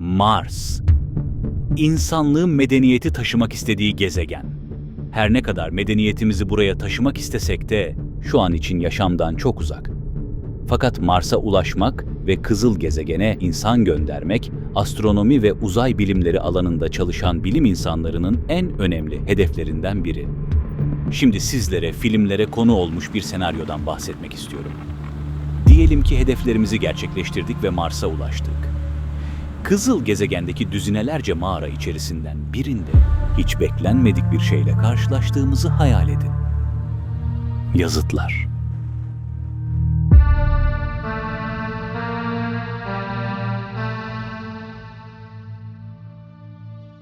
Mars. İnsanlığın medeniyeti taşımak istediği gezegen. Her ne kadar medeniyetimizi buraya taşımak istesek de şu an için yaşamdan çok uzak. Fakat Mars'a ulaşmak ve kızıl gezegene insan göndermek, astronomi ve uzay bilimleri alanında çalışan bilim insanlarının en önemli hedeflerinden biri. Şimdi sizlere filmlere konu olmuş bir senaryodan bahsetmek istiyorum. Diyelim ki hedeflerimizi gerçekleştirdik ve Mars'a ulaştık. Kızıl gezegendeki düzinelerce mağara içerisinden birinde hiç beklenmedik bir şeyle karşılaştığımızı hayal edin. Yazıtlar.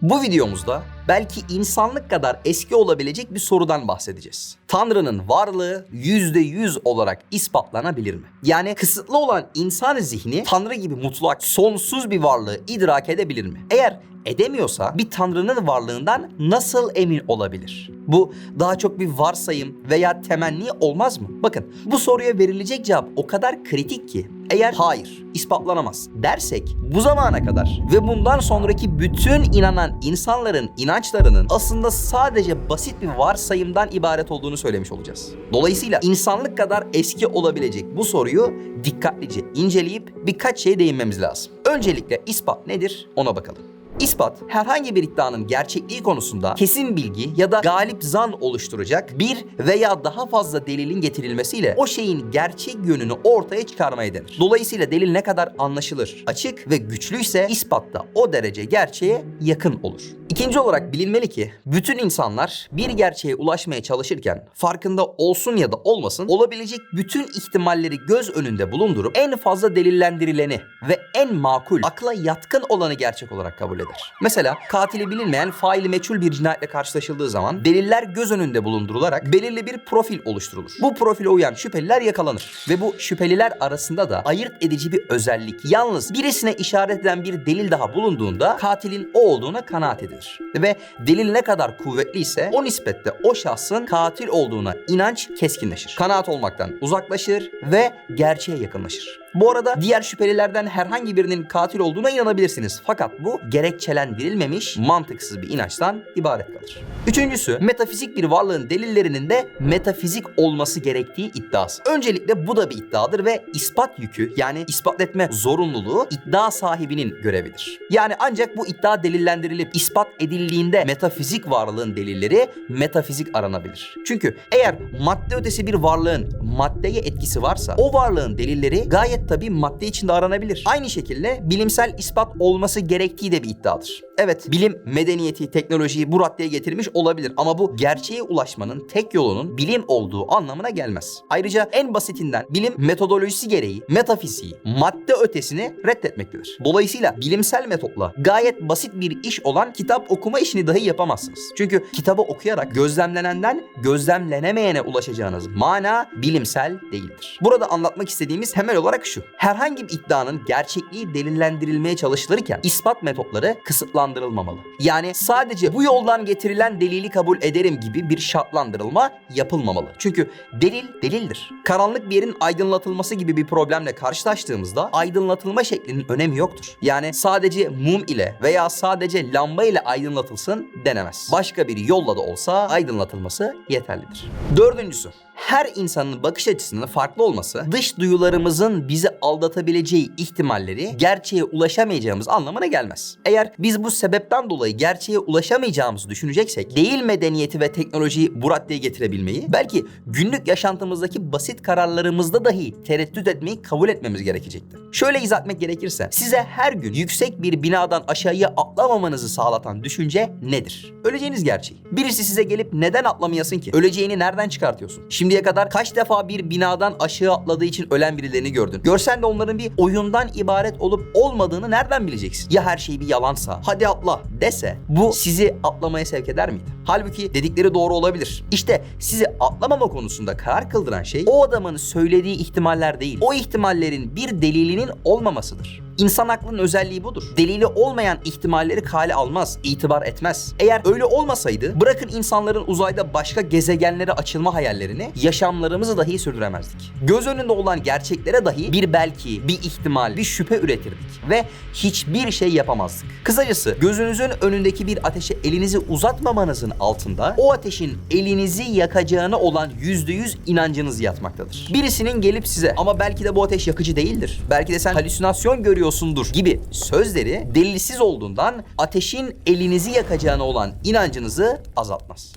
Bu videomuzda belki insanlık kadar eski olabilecek bir sorudan bahsedeceğiz. Tanrı'nın varlığı %100 olarak ispatlanabilir mi? Yani kısıtlı olan insan zihni Tanrı gibi mutlak, sonsuz bir varlığı idrak edebilir mi? Eğer edemiyorsa bir Tanrı'nın varlığından nasıl emin olabilir? Bu daha çok bir varsayım veya temenni olmaz mı? Bakın bu soruya verilecek cevap o kadar kritik ki eğer hayır ispatlanamaz dersek bu zamana kadar ve bundan sonraki bütün inanan insanların inançlarının aslında sadece basit bir varsayımdan ibaret olduğunu söylemiş olacağız. Dolayısıyla insanlık kadar eski olabilecek bu soruyu dikkatlice inceleyip birkaç şeye değinmemiz lazım. Öncelikle ispat nedir ona bakalım. İspat herhangi bir iddianın gerçekliği konusunda kesin bilgi ya da galip zan oluşturacak bir veya daha fazla delilin getirilmesiyle o şeyin gerçek yönünü ortaya çıkarmaya denir. Dolayısıyla delil ne kadar anlaşılır, açık ve güçlüyse ispat da o derece gerçeğe yakın olur. İkinci olarak bilinmeli ki bütün insanlar bir gerçeğe ulaşmaya çalışırken farkında olsun ya da olmasın olabilecek bütün ihtimalleri göz önünde bulundurup en fazla delillendirileni ve en makul, akla yatkın olanı gerçek olarak kabul eder. Mesela katili bilinmeyen faili meçhul bir cinayetle karşılaşıldığı zaman deliller göz önünde bulundurularak belirli bir profil oluşturulur. Bu profile uyan şüpheliler yakalanır ve bu şüpheliler arasında da ayırt edici bir özellik yalnız birisine işaret eden bir delil daha bulunduğunda katilin o olduğuna kanaat edilir. Ve delil ne kadar kuvvetliyse o nispette o şahsın katil olduğuna inanç keskinleşir. Kanaat olmaktan uzaklaşır ve gerçeğe yakınlaşır. Bu arada diğer şüphelilerden herhangi birinin katil olduğuna inanabilirsiniz. Fakat bu gerekçelendirilmemiş, mantıksız bir inançtan ibaret kalır. Üçüncüsü, metafizik bir varlığın delillerinin de metafizik olması gerektiği iddiası. Öncelikle bu da bir iddiadır ve ispat yükü yani ispat etme zorunluluğu iddia sahibinin görevidir. Yani ancak bu iddia delillendirilip ispat edildiğinde metafizik varlığın delilleri metafizik aranabilir. Çünkü eğer madde ötesi bir varlığın maddeye etkisi varsa o varlığın delilleri gayet tabii madde içinde aranabilir. Aynı şekilde bilimsel ispat olması gerektiği de bir iddiadır. Evet bilim medeniyeti, teknolojiyi bu raddeye getirmiş olabilir ama bu gerçeğe ulaşmanın tek yolunun bilim olduğu anlamına gelmez. Ayrıca en basitinden bilim metodolojisi gereği metafiziği, madde ötesini reddetmektedir. Dolayısıyla bilimsel metotla gayet basit bir iş olan kitap okuma işini dahi yapamazsınız. Çünkü kitabı okuyarak gözlemlenenden gözlemlenemeyene ulaşacağınız mana bilimsel değildir. Burada anlatmak istediğimiz temel olarak şu. Herhangi bir iddianın gerçekliği delillendirilmeye çalışılırken ispat metotları kısıtlandırılmamalı. Yani sadece bu yoldan getirilen delili kabul ederim gibi bir şartlandırılma yapılmamalı. Çünkü delil delildir. Karanlık bir yerin aydınlatılması gibi bir problemle karşılaştığımızda aydınlatılma şeklinin önemi yoktur. Yani sadece mum ile veya sadece lamba ile aydınlatılsın denemez. Başka bir yolla da olsa aydınlatılması yeterlidir. Dördüncüsü, her insanın bakış açısının farklı olması dış duyularımızın bizi aldatabileceği ihtimalleri gerçeğe ulaşamayacağımız anlamına gelmez. Eğer biz bu sebepten dolayı gerçeğe ulaşamayacağımızı düşüneceksek değil medeniyeti ve teknolojiyi bu raddeye getirebilmeyi belki günlük yaşantımızdaki basit kararlarımızda dahi tereddüt etmeyi kabul etmemiz gerekecektir. Şöyle izah etmek gerekirse size her gün yüksek bir binadan aşağıya atlamamanızı sağlatan düşünce nedir? Öleceğiniz gerçeği. Birisi size gelip neden atlamayasın ki? Öleceğini nereden çıkartıyorsun? Şimdiye kadar kaç defa bir binadan aşağı atladığı için ölen birilerini gördün? Görsen de onların bir oyundan ibaret olup olmadığını nereden bileceksin? Ya her şey bir yalansa, hadi atla dese bu sizi atlamaya sevk eder miydi? Halbuki dedikleri doğru olabilir. İşte sizi atlamama konusunda karar kıldıran şey o adamın söylediği ihtimaller değil. O ihtimallerin bir delilinin olmamasıdır. İnsan aklının özelliği budur. Delili olmayan ihtimalleri kale almaz, itibar etmez. Eğer öyle olmasaydı bırakın insanların uzayda başka gezegenlere açılma hayallerini yaşamlarımızı dahi sürdüremezdik. Göz önünde olan gerçeklere dahi bir belki, bir ihtimal, bir şüphe üretirdik ve hiçbir şey yapamazdık. Kısacası gözünüzün önündeki bir ateşe elinizi uzatmamanızın altında o ateşin elinizi yakacağına olan yüzde yüz inancınız yatmaktadır. Birisinin gelip size ama belki de bu ateş yakıcı değildir. Belki de sen halüsinasyon görüyorsundur gibi sözleri delilsiz olduğundan ateşin elinizi yakacağına olan inancınızı azaltmaz.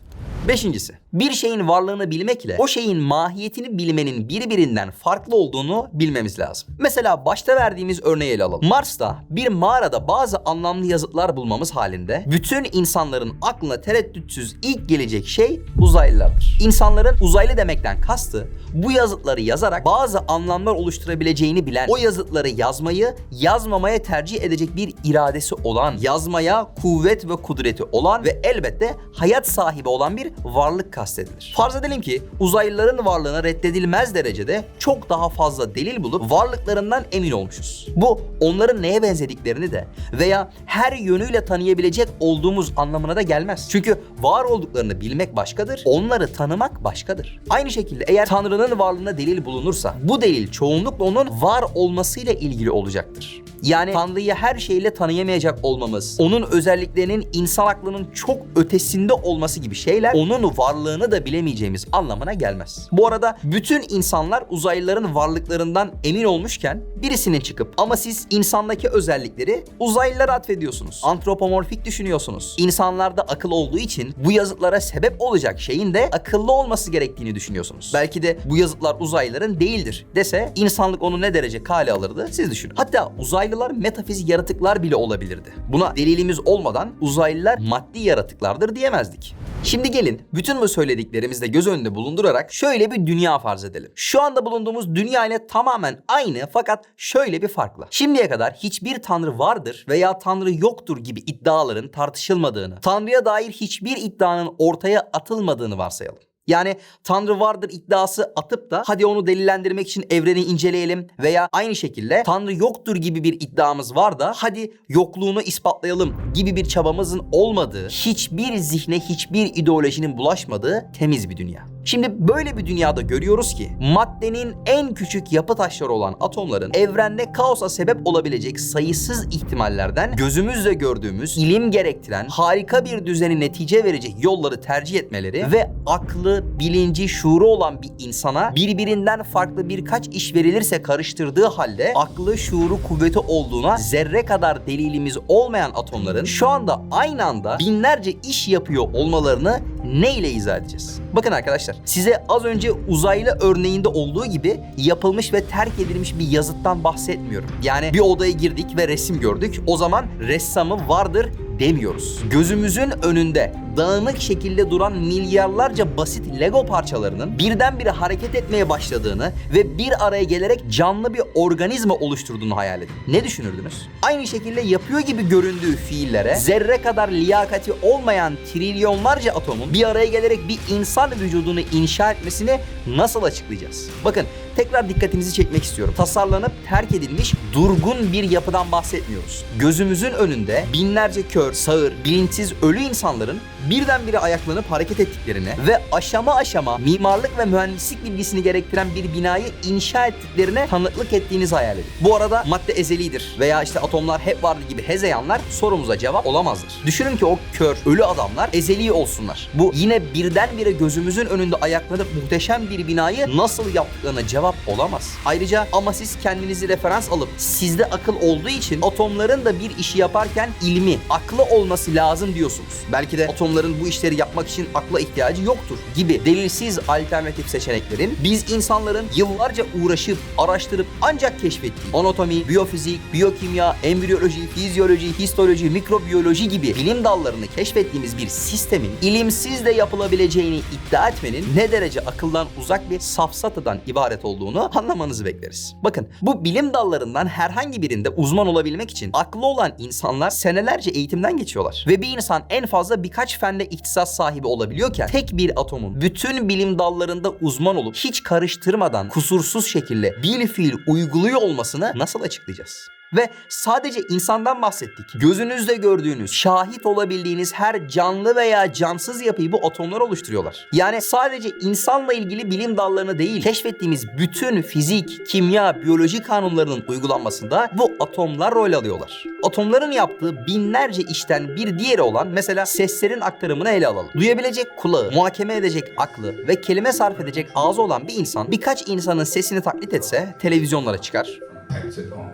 Beşincisi, bir şeyin varlığını bilmek ile o şeyin mahiyetini bilmenin birbirinden farklı olduğunu bilmemiz lazım. Mesela başta verdiğimiz örneği ele alalım. Mars'ta bir mağarada bazı anlamlı yazıtlar bulmamız halinde bütün insanların aklına tereddütsüz ilk gelecek şey uzaylılardır. İnsanların uzaylı demekten kastı bu yazıtları yazarak bazı anlamlar oluşturabileceğini bilen, o yazıtları yazmayı yazmamaya tercih edecek bir iradesi olan, yazmaya kuvvet ve kudreti olan ve elbette hayat sahibi olan bir varlık kastedilir. Farz edelim ki uzaylıların varlığına reddedilmez derecede çok daha fazla delil bulup varlıklarından emin olmuşuz. Bu onların neye benzediklerini de veya her yönüyle tanıyabilecek olduğumuz anlamına da gelmez. Çünkü var olduklarını bilmek başkadır, onları tanımak başkadır. Aynı şekilde eğer Tanrı'nın varlığına delil bulunursa bu delil çoğunlukla onun var olmasıyla ilgili olacaktır. Yani Tanrı'yı her şeyle tanıyamayacak olmamız, onun özelliklerinin insan aklının çok ötesinde olması gibi şeyler onun varlığını da bilemeyeceğimiz anlamına gelmez. Bu arada bütün insanlar uzaylıların varlıklarından emin olmuşken birisinin çıkıp ama siz insandaki özellikleri uzaylılara atfediyorsunuz. Antropomorfik düşünüyorsunuz. İnsanlarda akıl olduğu için bu yazıtlara sebep olacak şeyin de akıllı olması gerektiğini düşünüyorsunuz. Belki de bu yazıtlar uzaylıların değildir dese insanlık onu ne derece kale alırdı siz düşünün. Hatta uzaylılar metafizik yaratıklar bile olabilirdi. Buna delilimiz olmadan uzaylılar maddi yaratıklardır diyemezdik. Şimdi gelin bütün bu söylediklerimizi de göz önünde bulundurarak şöyle bir dünya farz edelim. Şu anda bulunduğumuz dünya ile tamamen aynı fakat şöyle bir farkla. Şimdiye kadar hiçbir tanrı vardır veya tanrı yoktur gibi iddiaların tartışılmadığını, tanrıya dair hiçbir iddianın ortaya atılmadığını varsayalım. Yani Tanrı vardır iddiası atıp da hadi onu delillendirmek için evreni inceleyelim veya aynı şekilde Tanrı yoktur gibi bir iddiamız var da hadi yokluğunu ispatlayalım gibi bir çabamızın olmadığı, hiçbir zihne hiçbir ideolojinin bulaşmadığı temiz bir dünya. Şimdi böyle bir dünyada görüyoruz ki maddenin en küçük yapı taşları olan atomların evrende kaosa sebep olabilecek sayısız ihtimallerden gözümüzle gördüğümüz ilim gerektiren harika bir düzeni netice verecek yolları tercih etmeleri ve aklı, bilinci, şuuru olan bir insana birbirinden farklı birkaç iş verilirse karıştırdığı halde aklı, şuuru, kuvveti olduğuna zerre kadar delilimiz olmayan atomların şu anda aynı anda binlerce iş yapıyor olmalarını ne ile izah edeceğiz? Bakın arkadaşlar size az önce uzaylı örneğinde olduğu gibi yapılmış ve terk edilmiş bir yazıttan bahsetmiyorum. Yani bir odaya girdik ve resim gördük. O zaman ressamı vardır demiyoruz. Gözümüzün önünde dağınık şekilde duran milyarlarca basit Lego parçalarının birdenbire hareket etmeye başladığını ve bir araya gelerek canlı bir organizma oluşturduğunu hayal edin. Ne düşünürdünüz? Aynı şekilde yapıyor gibi göründüğü fiillere zerre kadar liyakati olmayan trilyonlarca atomun bir araya gelerek bir insan vücudunu inşa etmesini nasıl açıklayacağız? Bakın tekrar dikkatinizi çekmek istiyorum. Tasarlanıp terk edilmiş durgun bir yapıdan bahsetmiyoruz. Gözümüzün önünde binlerce kör, sağır, bilinçsiz ölü insanların birdenbire ayaklanıp hareket ettiklerini ve aşama aşama mimarlık ve mühendislik bilgisini gerektiren bir binayı inşa ettiklerine tanıklık ettiğinizi hayal edin. Bu arada madde ezelidir veya işte atomlar hep vardı gibi hezeyanlar sorumuza cevap olamazdır. Düşünün ki o kör, ölü adamlar ezeli olsunlar. Bu yine birdenbire gözümüzün önünde ayaklanıp muhteşem bir binayı nasıl yaptıklarına cevap olamaz. Ayrıca ama siz kendinizi referans alıp sizde akıl olduğu için atomların da bir işi yaparken ilmi, aklı olması lazım diyorsunuz. Belki de atomların bu işleri yapmak için akla ihtiyacı yoktur gibi delilsiz alternatif seçeneklerin biz insanların yıllarca uğraşıp araştırıp ancak keşfettiği anatomi, biyofizik, biyokimya, embriyoloji, fizyoloji, histoloji, mikrobiyoloji gibi bilim dallarını keşfettiğimiz bir sistemin ilimsiz de yapılabileceğini iddia etmenin ne derece akıldan uzak bir safsatadan ibaret olduğunu olduğunu anlamanızı bekleriz. Bakın bu bilim dallarından herhangi birinde uzman olabilmek için aklı olan insanlar senelerce eğitimden geçiyorlar. Ve bir insan en fazla birkaç fende ihtisas sahibi olabiliyorken tek bir atomun bütün bilim dallarında uzman olup hiç karıştırmadan kusursuz şekilde bil fiil uyguluyor olmasını nasıl açıklayacağız? Ve sadece insandan bahsettik. Gözünüzle gördüğünüz, şahit olabildiğiniz her canlı veya cansız yapıyı bu atomlar oluşturuyorlar. Yani sadece insanla ilgili bilim dallarını değil, keşfettiğimiz bütün fizik, kimya, biyoloji kanunlarının uygulanmasında bu atomlar rol alıyorlar. Atomların yaptığı binlerce işten bir diğeri olan mesela seslerin aktarımını ele alalım. Duyabilecek kulağı, muhakeme edecek aklı ve kelime sarf edecek ağzı olan bir insan birkaç insanın sesini taklit etse televizyonlara çıkar. Exit home.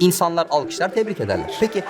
İnsanlar alkışlar, tebrik ederler. Peki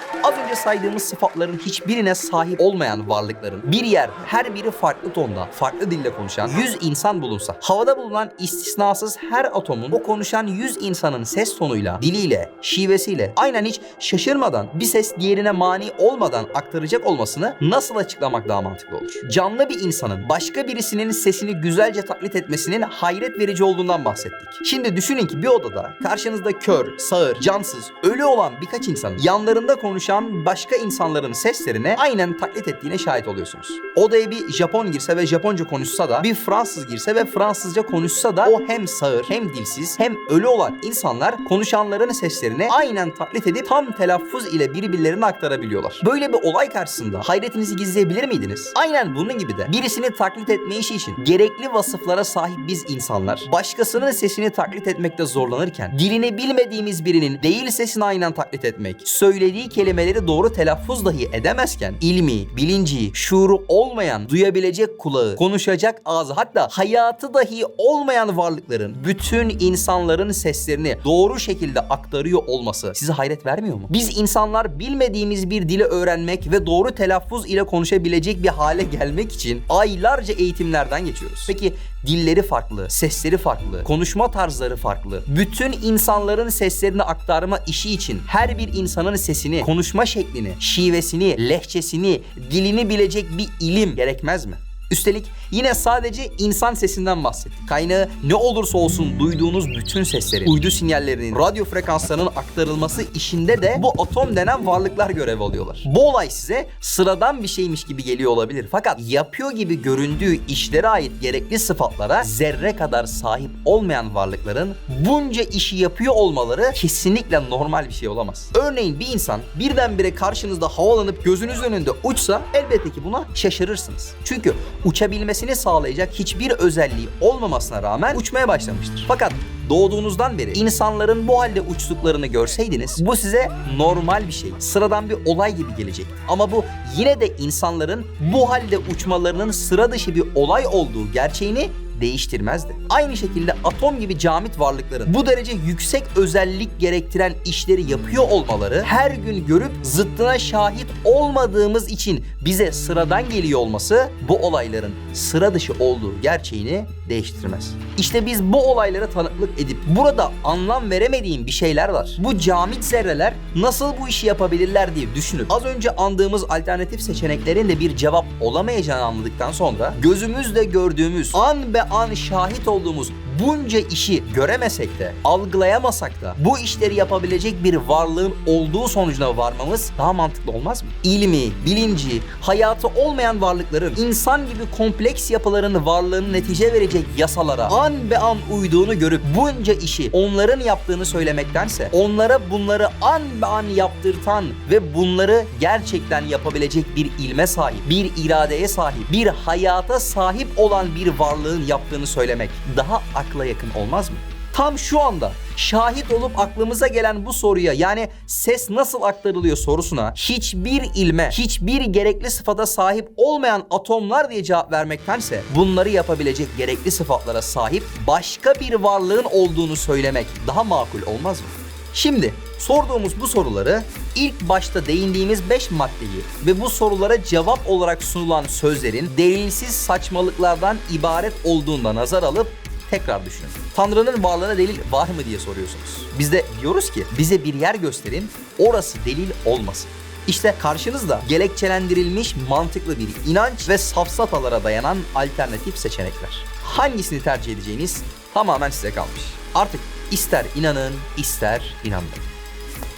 önce saydığımız sıfatların hiçbirine sahip olmayan varlıkların bir yer her biri farklı tonda, farklı dille konuşan 100 insan bulunsa, havada bulunan istisnasız her atomun o konuşan 100 insanın ses tonuyla, diliyle, şivesiyle aynen hiç şaşırmadan bir ses diğerine mani olmadan aktaracak olmasını nasıl açıklamak daha mantıklı olur? Canlı bir insanın başka birisinin sesini güzelce taklit etmesinin hayret verici olduğundan bahsettik. Şimdi düşünün ki bir odada karşınızda kör, sağır, cansız, ölü olan birkaç insanın yanlarında konuşan başka insanların seslerine aynen taklit ettiğine şahit oluyorsunuz. Odaya bir Japon girse ve Japonca konuşsa da bir Fransız girse ve Fransızca konuşsa da o hem sağır hem dilsiz hem ölü olan insanlar konuşanların seslerini aynen taklit edip tam telaffuz ile birbirlerine aktarabiliyorlar. Böyle bir olay karşısında hayretinizi gizleyebilir miydiniz? Aynen bunun gibi de birisini taklit etme işi için gerekli vasıflara sahip biz insanlar başkasının sesini taklit etmekte zorlanırken dilini bilmediğimiz birinin değil sesini aynen taklit etmek, söylediği kelimeleri doğru telaffuz dahi edemezken ilmi, bilinci, şuuru olmayan, duyabilecek kulağı, konuşacak ağzı hatta hayatı dahi olmayan varlıkların bütün insanların seslerini doğru şekilde aktarıyor olması size hayret vermiyor mu? Biz insanlar bilmediğimiz bir dili öğrenmek ve doğru telaffuz ile konuşabilecek bir hale gelmek için aylarca eğitimlerden geçiyoruz. Peki dilleri farklı, sesleri farklı, konuşma tarzları farklı. Bütün insanların seslerini aktarma işi için her bir insanın sesini, konuşma şeklini, şivesini, lehçesini, dilini bilecek bir ilim gerekmez mi? Üstelik yine sadece insan sesinden bahsettik. Kaynağı ne olursa olsun duyduğunuz bütün seslerin, uydu sinyallerinin, radyo frekanslarının aktarılması işinde de bu atom denen varlıklar görev alıyorlar. Bu olay size sıradan bir şeymiş gibi geliyor olabilir. Fakat yapıyor gibi göründüğü işlere ait gerekli sıfatlara zerre kadar sahip olmayan varlıkların bunca işi yapıyor olmaları kesinlikle normal bir şey olamaz. Örneğin bir insan birdenbire karşınızda havalanıp gözünüz önünde uçsa elbette ki buna şaşırırsınız. Çünkü uçabilmesini sağlayacak hiçbir özelliği olmamasına rağmen uçmaya başlamıştır. Fakat doğduğunuzdan beri insanların bu halde uçtuklarını görseydiniz bu size normal bir şey, sıradan bir olay gibi gelecek. Ama bu yine de insanların bu halde uçmalarının sıra dışı bir olay olduğu gerçeğini değiştirmezdi. Aynı şekilde atom gibi camit varlıkların bu derece yüksek özellik gerektiren işleri yapıyor olmaları her gün görüp zıttına şahit olmadığımız için bize sıradan geliyor olması bu olayların sıra dışı olduğu gerçeğini değiştirmez. İşte biz bu olaylara tanıklık edip burada anlam veremediğim bir şeyler var. Bu camit zerreler nasıl bu işi yapabilirler diye düşünüp az önce andığımız alternatif seçeneklerin de bir cevap olamayacağını anladıktan sonra gözümüzle gördüğümüz an be an şahit olduğumuz bunca işi göremesek de, algılayamasak da bu işleri yapabilecek bir varlığın olduğu sonucuna varmamız daha mantıklı olmaz mı? İlmi, bilinci, hayatı olmayan varlıkların insan gibi kompleks yapıların varlığını netice verecek yasalara an be an uyduğunu görüp bunca işi onların yaptığını söylemektense onlara bunları an be an yaptırtan ve bunları gerçekten yapabilecek bir ilme sahip, bir iradeye sahip, bir hayata sahip olan bir varlığın yaptığını söylemek daha akla yakın olmaz mı? Tam şu anda şahit olup aklımıza gelen bu soruya yani ses nasıl aktarılıyor sorusuna hiçbir ilme, hiçbir gerekli sıfata sahip olmayan atomlar diye cevap vermektense bunları yapabilecek gerekli sıfatlara sahip başka bir varlığın olduğunu söylemek daha makul olmaz mı? Şimdi sorduğumuz bu soruları ilk başta değindiğimiz 5 maddeyi ve bu sorulara cevap olarak sunulan sözlerin delilsiz saçmalıklardan ibaret olduğunda nazar alıp tekrar düşünün. Tanrı'nın varlığına delil var mı diye soruyorsunuz. Biz de diyoruz ki bize bir yer gösterin, orası delil olmasın. İşte karşınızda gerekçelendirilmiş mantıklı bir inanç ve safsatalara dayanan alternatif seçenekler. Hangisini tercih edeceğiniz tamamen size kalmış. Artık ister inanın, ister inanmayın.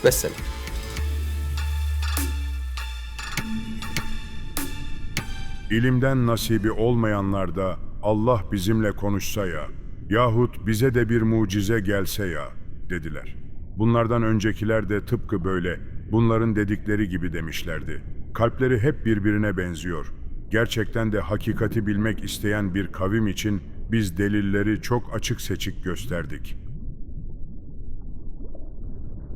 Vesselam. İlimden nasibi olmayanlar da Allah bizimle konuşsa ya yahut bize de bir mucize gelse ya dediler. Bunlardan öncekiler de tıpkı böyle bunların dedikleri gibi demişlerdi. Kalpleri hep birbirine benziyor. Gerçekten de hakikati bilmek isteyen bir kavim için biz delilleri çok açık seçik gösterdik.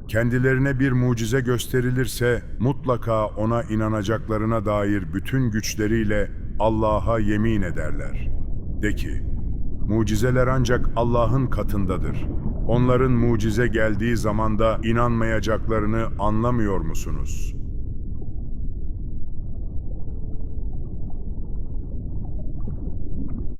Kendilerine bir mucize gösterilirse mutlaka ona inanacaklarına dair bütün güçleriyle Allah'a yemin ederler. De ki, mucizeler ancak Allah'ın katındadır. Onların mucize geldiği zamanda inanmayacaklarını anlamıyor musunuz?''